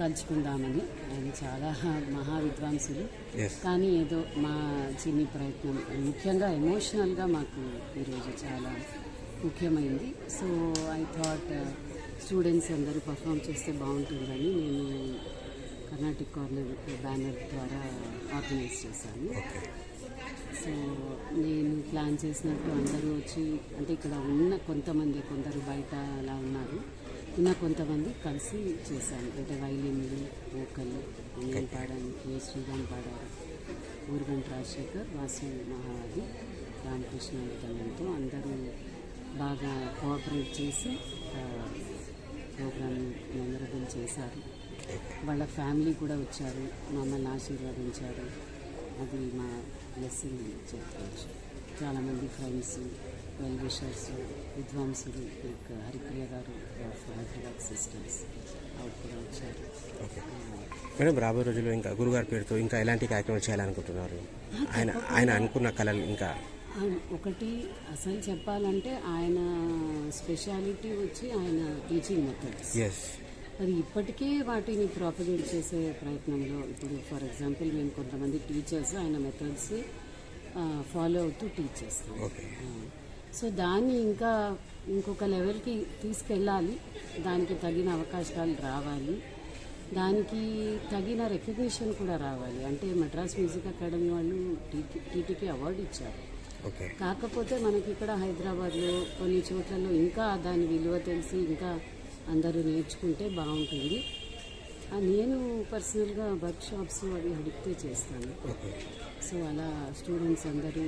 తలుచుకుందామని. ఆయన చాలా మహా విద్వాంసులు కానీ ఏదో మా చిన్ని ప్రయత్నం ముఖ్యంగా ఎమోషనల్గా మాకు ఈరోజు చాలా ముఖ్యమైంది. సో ఐ థాట్ స్టూడెంట్స్ అందరూ పర్ఫామ్ చేస్తే బాగుంటుందని నేను కర్ణాటిక్ కార్నర్ బ్యానర్ ద్వారా ఆర్గనైజ్ చేశాను. సో నేను ప్లాన్ చేసినట్టు అందరూ వచ్చి అంటే ఇక్కడ ఉన్న కొంతమంది కొందరు బయట అలా ఉన్నారు. ఉన్న కొంతమంది కలిసి చేశాను. అంటే వైలిన్లు ఓకలు నేను పాడాను కే శ్రీరామ్ పాడారు? ఊరుగంట రాజశేఖర్ వాసు మహారాజు రామకృష్ణ విద్యాలయంతో అందరూ బాగా కోఆపరేట్ చేసి ప్రోగ్రామ్ మెమరబుల్ చేశారు. వాళ్ళ ఫ్యామిలీ కూడా వచ్చారు. మమ్మల్ని ఆశీర్వదించారు. అది మా బ్లెస్సింగ్ చెప్పుకోవచ్చు చాలామంది ఫ్రెండ్స్ వెల్ విషర్స్ విద్వాంసులు లైక్ హరిప్రియ గారు హైదరాబాద్ సిస్టమ్స్ కూడా వచ్చారు. ఓకే. మేడం రాబోయే రోజుల్లో ఇంకా గురుగారి పేరుతో ఇంకా ఎలాంటి కార్యక్రమాలు చేయాలనుకుంటున్నారు? ఆయన ఆయన అనుకున్న కళలు ఇంకా? ఒకటి అసలు చెప్పాలంటే ఆయన స్పెషాలిటీ వచ్చి ఆయన టీచింగ్ మెథడ్స్. మరి ఇప్పటికే వాటిని ప్రాపగేట్ చేసే ప్రయత్నంలో ఇప్పుడు ఫర్ ఎగ్జాంపుల్ మేము కొంతమంది టీచర్స్ ఆయన మెథడ్స్ ఫాలో అవుతూ టీచ్ చేస్తాం. ఓకే. సో దాన్ని ఇంకా ఇంకొక లెవెల్కి తీసుకెళ్ళాలి. దానికి తగిన అవకాశాలు రావాలి. దానికి తగిన రికగ్నిషన్ కూడా రావాలి. అంటే మెడ్రాస్ మ్యూజిక్ అకాడమీ వాళ్ళు టీటీకి అవార్డు ఇచ్చారు. కాకపోతే మనకి ఇక్కడ హైదరాబాద్లో కొన్ని చోట్లలో ఇంకా దాని విలువ తెలిసి ఇంకా అందరూ నేర్చుకుంటే బాగుంటుంది. నేను పర్సనల్గా వర్క్ షాప్స్ అవి అడిగితే చేస్తాను. సో అలా స్టూడెంట్స్ అందరూ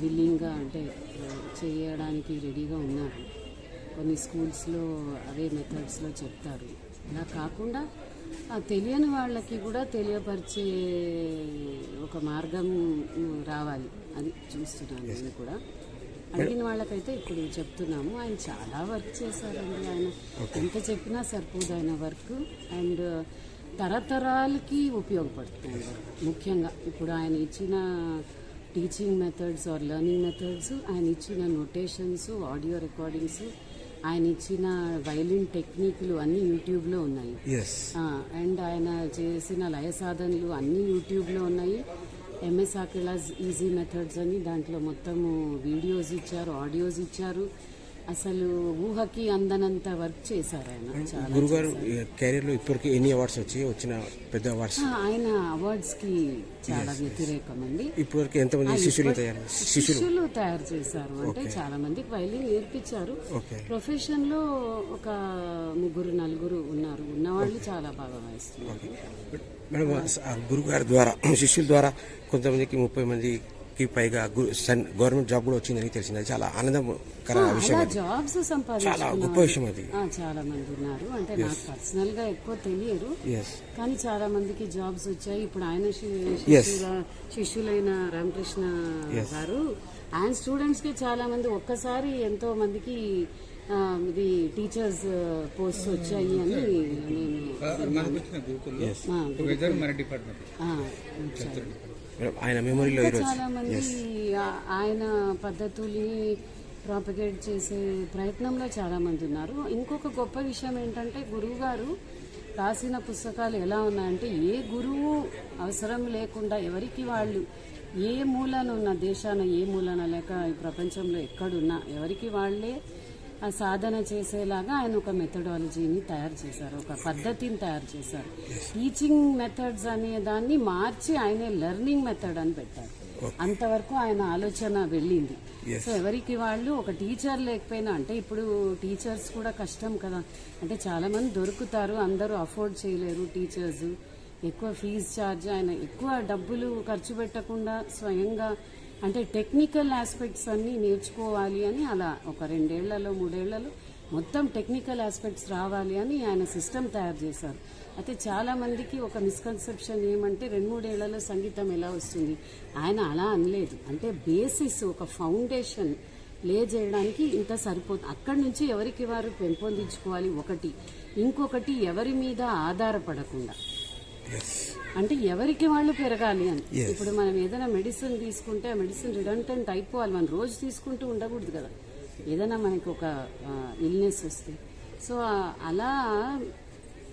విల్లింగ్గా అంటే చేయడానికి రెడీగా ఉన్నారు. కొన్ని స్కూల్స్లో అవే మెథడ్స్లో చెప్తారు. అలా కాకుండా తెలియని వాళ్ళకి కూడా తెలియపరిచే ఒక మార్గం రావాలి. అది చూస్తున్నాను నేను కూడా. అడిగిన వాళ్ళకైతే ఇప్పుడు చెప్తున్నాము. ఆయన చాలా వర్క్ చేశారండి ఆయన. ఎంత చెప్పినా సరిపోదు ఆయన వర్క్ అండ్ తరతరాలకి ఉపయోగపడుతుంది ముఖ్యంగా ఇప్పుడు ఆయన ఇచ్చిన teaching methods or learning methods ఆయన ఇచ్చిన నోటేషన్స్ ఆడియో రికార్డింగ్స్ ఆయన ఇచ్చిన వైలిన్ టెక్నిక్లు అన్నీ యూట్యూబ్లో ఉన్నాయి. అండ్ ఆయన చేసిన లయ సాధనలు అన్నీ యూట్యూబ్లో ఉన్నాయి. ఎంఎస్ అకిలాస్ ఈజీ మెథడ్స్ అని దాంట్లో మొత్తము వీడియోస్ ఇచ్చారు ఆడియోస్ ఇచ్చారు. అసలు ఊహకి అందనంత వర్క్ చేశారు ఆయన గురుగారు కెరీర్లో ఇప్పటికి ఎన్ని అవార్డ్స్ వచ్చి వచ్చిన పెద్ద అవార్డ్స్ ఆయన అవార్డ్స్కి చాలా వ్యతిరేకం అండి. ఇప్పటివరకు ఎంతమంది శిష్యులు తయారు శిష్యులు తయారు చేశారు అంటే చాలా మందికి వైలిన్ నేర్పించారు. ప్రొఫెషన్లో ఒక ముగ్గురు నలుగురు ఉన్నారు. ఉన్నవాళ్ళు చాలా బాగా వాయిస్తున్నారు. మేడం గురుగారి ద్వారా శిష్యుల ద్వారా కొంతమందికి ముప్పై మంది మందికి పైగా గవర్నమెంట్ జాబ్ కూడా వచ్చిందని తెలిసింది. అది చాలా ఆనందకర విషయం జాబ్స్ చాలా గొప్ప విషయం అది. ఆ, చాలా మంది ఉన్నారు. అంటే నాకు పర్సనల్గా ఎక్కువ తెలియదు. ఎస్ కానీ చాలా మందికి జాబ్స్ వచ్చాయి. ఇప్పుడు ఆయన శి- Yes. శిష్యుల- శిష్యులైన రామకృష్ణ. గారు ఆయన స్టూడెంట్స్కి చాలా మంది ఒక్కసారి ఎంతో మందికి ఇది టీచర్స్ పోస్ట్ వచ్చాయి అని నేను మన డిపార్ట్మెంట్. ఆయన మెమొరీలో ఈరోజు. చాలా మంది ఆ- ఆయన పద్ధతుల్ని ప్రాపగేట్ చేసే ప్రయత్నంలో చాలా మంది ఉన్నారు. ఇంకొక గొప్ప విషయం ఏంటంటే గురువు గారు రాసిన పుస్తకాలు ఎలా ఉన్నాయంటే ఏ గురువు అవసరం లేకుండా ఎవరికి వాళ్ళు ఏ మూలన ఉన్న దేశాన ఏ మూలన లేక ఈ ప్రపంచంలో ఎక్కడున్నా ఎవరికి వాళ్ళే సాధన చేసేలాగా ఆయన ఒక మెథడాలజీని తయారు చేశారు ఒక పద్ధతిని తయారు చేశారు. టీచింగ్ మెథడ్స్ అనే దాన్ని మార్చి ఆయనే లెర్నింగ్ మెథడ్ అని పెట్టారు. అంతవరకు ఆయన ఆలోచన వెళ్ళింది. సో ఎవరికి వాళ్ళు ఒక టీచర్ లేకపోయినా అంటే ఇప్పుడు టీచర్స్ కూడా కష్టం కదా. అంటే చాలా మంది దొరుకుతారు అందరూ అఫోర్డ్ చేయలేరు టీచర్స్ ఎక్కువ ఫీజు ఛార్జ్ ఆయన ఎక్కువ డబ్బులు ఖర్చు పెట్టకుండా స్వయంగా అంటే టెక్నికల్ ఆస్పెక్ట్స్ అన్నీ నేర్చుకోవాలి అని అలా ఒక రెండేళ్ళలో మూడేళ్ళలో మొత్తం టెక్నికల్ ఆస్పెక్ట్స్ రావాలి అని ఆయన సిస్టమ్ తయారు చేశారు. అయితే చాలామందికి ఒక మిస్కన్సెప్షన్ ఏమంటే రెండు మూడేళ్ళలో సంగీతం ఎలా వస్తుంది? ఆయన అలా అనలేదు. అంటే బేసిస్ ఒక ఫౌండేషన్ లే చేయడానికి ఇంత సరిపోతుంది. అక్కడి నుంచి ఎవరికి వారు పెంపొందించుకోవాలి? ఒకటి. ఇంకొకటి ఎవరి మీద ఆధారపడకుండా. అంటే ఎవరికి వాళ్ళు పెరగాలి అని. ఇప్పుడు మనం ఏదైనా మెడిసిన్ తీసుకుంటే ఆ మెడిసిన్ రిడంటెంట్ అయిపోవాలి మనం రోజు తీసుకుంటూ ఉండకూడదు కదా. ఏదైనా మనకి ఒక ఇల్నెస్ వస్తే. సో అలా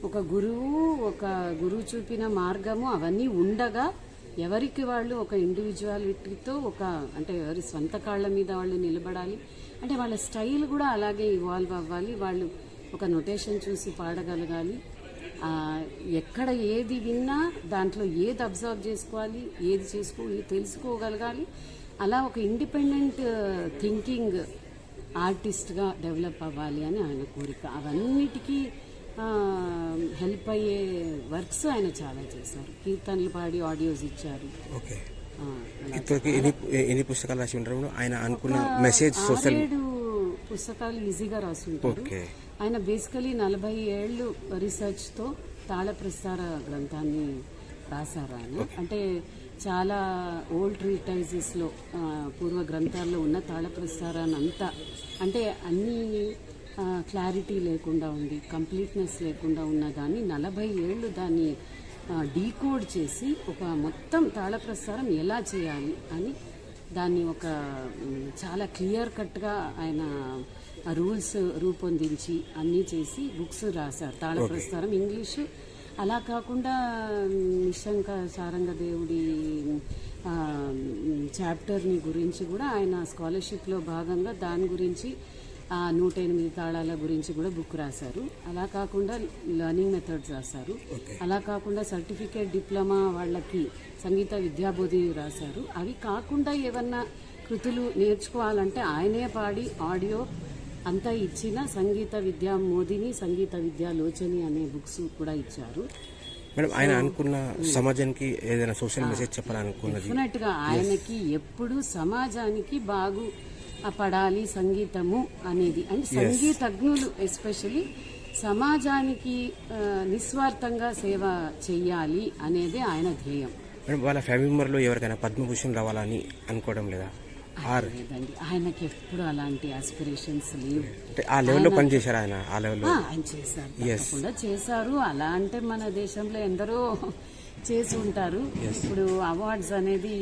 ఒక గురువు ఒక గురువు చూపిన మార్గము అవన్నీ ఉండగా ఎవరికి వాళ్ళు ఒక ఇండివిజువాలిటీతో ఒక అంటే ఎవరి స్వంత కాళ్ళ మీద వాళ్ళు నిలబడాలి. అంటే వాళ్ళ స్టైల్ కూడా అలాగే ఇవాల్వ్ అవ్వాలి. వాళ్ళు ఒక నొటేషన్ చూసి పాడగలగాలి. ఎక్కడ ఏది విన్నా దాంట్లో ఏది అబ్జర్వ్ చేసుకోవాలి ఏది చేసుకో ఏది తెలుసుకోగలగాలి. అలా ఒక ఇండిపెండెంట్ థింకింగ్ ఆర్టిస్ట్గా డెవలప్ అవ్వాలి అని ఆయన కోరిక. అవన్నిటికీ హెల్ప్ అయ్యే వర్క్స్ ఆయన చాలా చేశారు. కీర్తనలు పాడి ఆడియోస్ ఇచ్చారు. ఇప్పటికి ఎన్ని ఎన్ని పుస్తకాలు రాసి ఉంటారు ఆయన అనుకున్న మెసేజ్ సోషల్ పుస్తకాలు ఈజీగా రాసుంటారు. ఓకే. ఆయన బేసికలీ నలభై ఏళ్ళు రీసెర్చ్తో తాళ ప్రస్తార గ్రంథాన్ని రాశారు ఆయన. అంటే చాలా ఓల్డ్ ట్రీటైజెస్లో ఆ, పూర్వ గ్రంథాల్లో ఉన్న తాళ ప్రస్తారాన్ని అంతా అంటే అన్ని క్లారిటీ లేకుండా ఉంది కంప్లీట్నెస్ లేకుండా ఉన్న దాన్ని నలభై ఏళ్ళు దాన్ని డీకోడ్ చేసి ఒక మొత్తం తాళ ప్రస్తారం ఎలా చేయాలి అని దాన్ని ఒక చాలా క్లియర్ కట్గా ఆయన రూల్స్ రూపొందించి అన్నీ చేసి బుక్స్ రాశారు. తాళ ప్రస్తారం ఇంగ్లీషు. అలా కాకుండా నిశంక సారంగ దేవుడి చాప్టర్ని గురించి కూడా ఆయన స్కాలర్షిప్లో భాగంగా దాని గురించి నూట ఎనిమిది తాళాల గురించి కూడా బుక్ రాశారు. అలా కాకుండా లర్నింగ్ మెథడ్స్ రాశారు. అలా కాకుండా సర్టిఫికేట్ డిప్లొమా వాళ్ళకి సంగీత విద్యాబోధి రాశారు. అవి కాకుండా ఏమన్నా కృతులు నేర్చుకోవాలంటే ఆయనే పాడి ఆడియో అంతా ఇచ్చిన సంగీత విద్యా మోదిని సంగీత విద్యా లోచని అనే బుక్స్ కూడా ఇచ్చారు. మేడం ఆయన అనుకున్న సమాజానికి ఏదైనా సోషల్ మెసేజ్ చెప్పాలనుకున్నది? డెఫినెట్గా ఆయనకి ఎప్పుడు సమాజానికి బాగు పడాలి సంగీతము అనేది. అండ్ సంగీతజ్ఞులు ఎస్పెషలీ సమాజానికి నిస్వార్థంగా సేవ చెయ్యాలి అనేదే ఆయన ధ్యేయం. మేడం వాళ్ళ ఫ్యామిలీ మెంబర్లో ఎవరికైనా పద్మభూషణ్ రావాలని అనుకోవడం లేదా? లేదండి ఆయనకి ఎప్పుడు అలాంటి ఆస్పిరేషన్స్ లేవు. అంటే ఆ లెవెల్లో పనిచేశారు ఆయన? ఆ లెవెల్లో ఆ, ఆయన చేశారు చేశారు. అలా అంటే మన దేశంలో ఎందరో చేసి ఉంటారు. ఇప్పుడు అవార్డ్స్ అనేది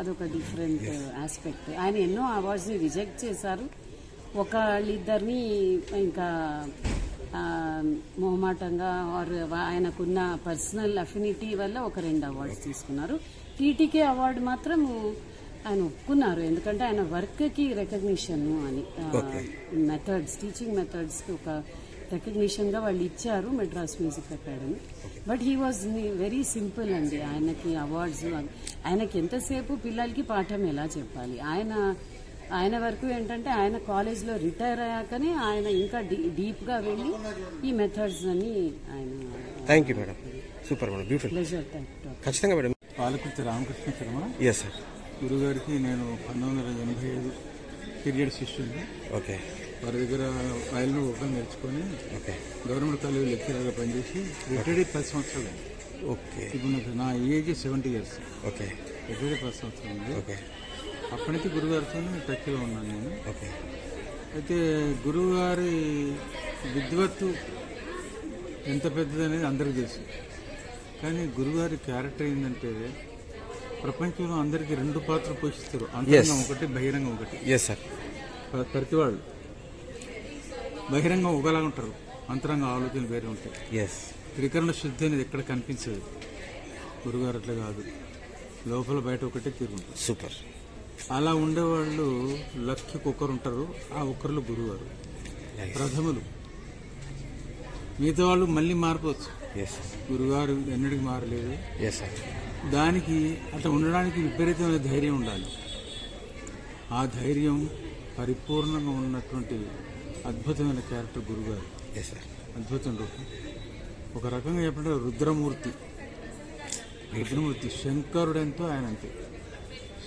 అదొక డిఫరెంట్ ఆస్పెక్ట్ ఆయన ఎన్నో అవార్డ్స్ని రిజెక్ట్ చేశారు. ఒకళ్ళిద్దరిని ఇంకా మొహమాటంగా ఆర్ ఆయనకున్న పర్సనల్ అఫినిటీ వల్ల ఒక రెండు అవార్డ్స్ తీసుకున్నారు. టీటీకే అవార్డు మాత్రం ఆయన ఒప్పుకున్నారు. ఎందుకంటే ఆయన వర్క్కి రికగ్నిషన్ అని మెథడ్స్ టీచింగ్ మెథడ్స్ ఒక రికగ్నిషన్గా వాళ్ళు ఇచ్చారు Madras music academy. But he was very simple అండి. ఆయనకి అవార్డ్స్ ఆయనకి ఎంతసేపు పిల్లలకి పాఠం ఎలా చెప్పాలి? ఆయన ఆయన వరకు ఏంటంటే ఆయన కాలేజ్లో రిటైర్ అయ్యాకనే ఆయన ఇంకా డీప్గా వెళ్ళి ఈ మెథడ్స్ అని ఆయన thank you madam super madam beautiful pleasure ఖచ్చితంగా madam Palakurthi Ramakrishna Sharma. Yes sir గురుగారికి నేను పంతొమ్మిది వందల ఎనభై ఐదు పీరియడ్ శిష్యుడిని. ఓకే వారి దగ్గర వైల్ను ఒక నేర్చుకొని ఓకే. గవర్నమెంట్ కాలేజ్ లెక్చరర్గా పనిచేసి రిటైర్డ్ పది సంవత్సరాలు. ఓకే. ఇప్పుడు నాకు నా age seventy years okay. Retired పది సంవత్సరాలు ఉంది ఓకే. అప్పటి నుంచి గురుగారితో టచ్లో ఉన్నాను నేను. ఓకే. అయితే గురువుగారి విద్వత్తు ఎంత పెద్దదనేది అందరికీ తెలుసు. కానీ గురుగారి క్యారెక్టర్ ఏంటంటే ప్రపంచంలో అందరికీ రెండు పాత్రలు పోషిస్తారు. అంతరంగం ఒకటి బహిరంగం ఒకటి. ఎస్ సార్ ప్ర- ప్రతి వాళ్ళు బహిరంగం ఒకలా ఉంటారు. అంతరంగ ఆలోచనలు వేరే ఉంటాయి. ఎస్ త్రికరణ శుద్ధి అనేది ఎక్కడ కనిపించదు. గురుగారు అట్లా కాదు. లోపల బయట ఒకటే తిరుగుంటారు సూపర్ అలా ఉండేవాళ్ళు లక్షకి ఒకరు ఉంటారు. ఆ ఒక్కరిలో గురుగారు. ప్రథములు. మిగతా వాళ్ళు మళ్ళీ మారిపోవచ్చు. గురుగారు ఎన్నటికి మారలేదు. దానికి అట్లా ఉండడానికి విపరీతమైన ధైర్యం ఉండాలి. ఆ ధైర్యం పరిపూర్ణంగా ఉన్నటువంటి అద్భుతమైన క్యారెక్టర్ గురుగారు. అద్భుతం రూపం. ఒక రకంగా చెప్పంటే రుద్రమూర్తి. రుద్రమూర్తి శంకరుడు ఎంతో ఆయన అంతే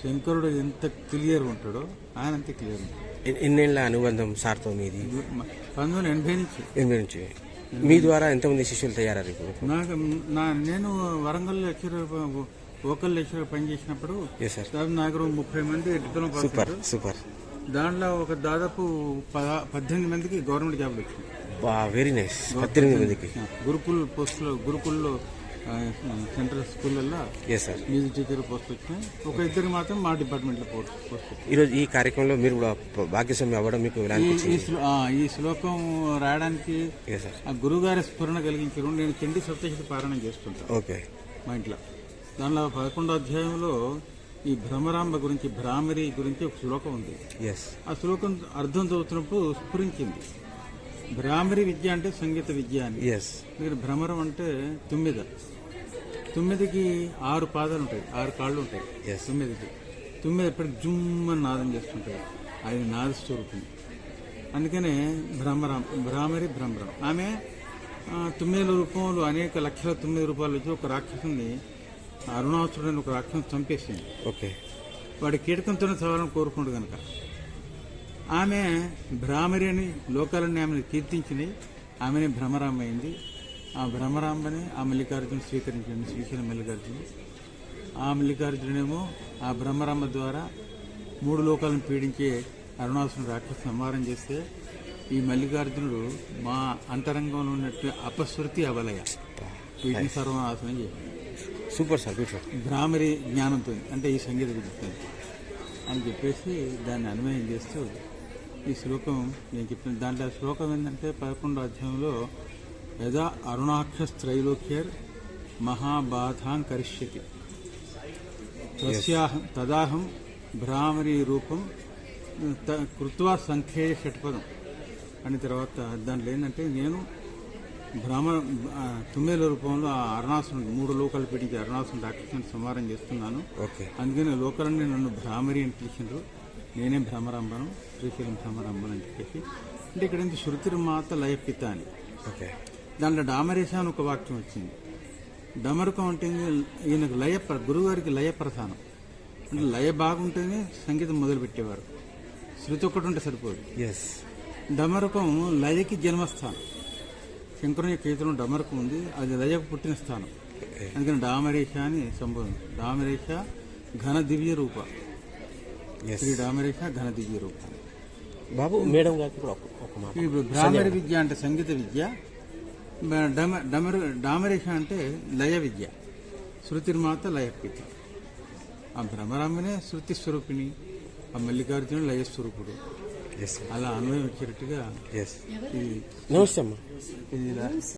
శంకరుడు ఎంత క్లియర్ ఉంటాడో ఆయన అంతే క్లియర్ ఉంటాడు. ఎన్- ఎన్నేళ్ళ అనుబంధం సార్తో మీది? పంతొమ్మిది వందల ఎనభై నుంచి. ఎనిమిది నుంచి. మీ ద్వారా ఎంతమంది శిష్యులు తయారయ్యారు ఇప్పుడు? నాకు నా నేను వరంగల్ లెక్చరర్ వోకల్ లెక్చరర్ పనిచేసినప్పుడు సార్ నాకు ముప్పై మంది సూపర్ సూపర్ దాంట్లో ఒక దాదాపు పద- పద్దెనిమిది మందికి గవర్నమెంట్ జాబ్లు వచ్చింది. బా వెరీ నైస్. పద్దెనిమిది మందికి. గురుకుల్ పోస్టులో గురుకుల్లో సెంట్రల్ స్కూళ్ళల్లో yes sir music teacher post వచ్చినాయి ఒక ఇద్దరికి మాత్రం మా డిపార్ట్మెంట్లో పోస్ట్ పోస్ట్ ఈరోజు ఈ కార్యక్రమంలో మీరు కూడా భాగ్యస్వామి అవ్వడం మీకు ఈ- శ్లోకం రాయడానికి ఆ గురుగారి స్ఫురణ కలిగించారు నేను చండీ సప్తశతి పారాయణం చేస్తుంటాను ఓకే మా ఇంట్లో. దానిలో పదకొండో అధ్యాయంలో ఈ భ్రమరాంబ గురించి భ్రామరి గురించి ఒక శ్లోకం ఉంది. ఎస్ ఆ శ్లోకం అర్థం చదువుతున్నప్పుడు స్ఫురించింది. భ్రామరి విద్య అంటే సంగీత విద్య అని. ఎస్ మీరు భ్రమరం అంటే తుమ్మిద. తుమ్మిదికి ఆరు పాదాలు ఉంటాయి ఆరు కాళ్ళు ఉంటాయి. Yes. తుమ్మిదికి. తుమ్మిది ఎప్పటికి జుమ్మని నాదం చేస్తుంటాయి. అది నాద స్వరూపం. అందుకనే భ్రమరం భ్రామరి భ్రమరం. ఆమె తుమ్మిది రూపంలో అనేక లక్షల తొమ్మిది రూపాయలు వచ్చి ఒక రాక్షసుని అరుణాసురుడు అని ఒక రాక్షసుని చంపేసింది. ఓకే. వాడి కీటకంతోనే చదవాలని కోరుకుంటు కనుక ఆమె భ్రామరి అని లోకాలన్నీ ఆమెను కీర్తించింది ఆమెనే భ్రమరాంబ అయింది ఆ భ్రమరాంబని ఆ మల్లికార్జున స్వీకరించింది శ్రీశైలం మల్లికార్జున ఆ మల్లికార్జునేమో ఆ భ్రమరాంబ ద్వారా మూడు లోకాలను పీడించే అరుణాసుని రాక్షసు సంహారం చేస్తే ఈ మల్లికార్జునుడు మా అంతరంగంలో ఉన్నట్టు అపశృతి అవలయ వీటిని సర్వనాశనం చేయాలి. సూపర్ సార్ బ్యూటిఫుల్ భ్రామరి జ్ఞానంతో అంటే ఈ సంగీత గురించి అని చెప్పేసి దాన్ని అన్వయం చేస్తూ ఈ శ్లోకం నేను చెప్పిన దాంట్లో శ్లోకం ఏంటంటే పదకొండో అధ్యాయంలో యదా అరుణాక్షస్త్రైలోక్యర్ మహాబాధాం కరిష్యతి. తస్యాహం తదాహం భ్రామరీ రూపం త- కృత్వా సంఖ్యే షట్పదం అని తర్వాత దాంట్లో ఏంటంటే నేను బ్రాహ్మణ తుమ్మేల రూపంలో ఆ అరుణాసురుడు మూడు లోకాలు పీడించి అరుణాసురుడు రాక్షసుని సంహారం చేస్తున్నాను. ఓకే. అందుకని లోకాలన్నీ నన్ను భ్రామరి అని పిలిచిండ్రు. నేనే భ్రమరాంబను శ్రీశైలం భ్రమరాంబను అని చెప్పేసి. అంటే ఇక్కడ నుంచి శృతిరి మాత లయపిత అని. ఓకే. దాంట్లో డామరేశ అని ఒక వాక్యం వచ్చింది. డమరుకం అంటే ఈయనకు లయ ప్ర- గురుగారికి లయ ప్రధానం అంటే లయ బాగుంటేనే సంగీతం మొదలు పెట్టేవారు శృతి ఒక్కటి ఉంటే సరిపోదు. ఎస్ డమరకం లయకి జన్మస్థానం. శంకరుని యొక్క కీర్తనం డమరకం ఉంది. అది లయకు పుట్టిన స్థానం. అందుకని డామరేష అని సంబోధన. డామరేష ఘన దివ్య రూప. శ్రీ డామరేష ఘన దివ్య రూప. బాబు మేడం గారికి మాట. ఇప్పుడు బ్రాహ్మణ విద్య అంటే సంగీత విద్య. డమర డామరేష అంటే లయ విద్య. శృతిర్మాత లయపిత ఆ భ్రమరాంబనే శృతి స్వరూపిణి. ఆ మల్లికార్జునుడు లయ స్వరూపుడు ఎస్ అలా అన్వయం వచ్చేటట్టుగా ఎస్ ఇది నమస్తే అమ్మా.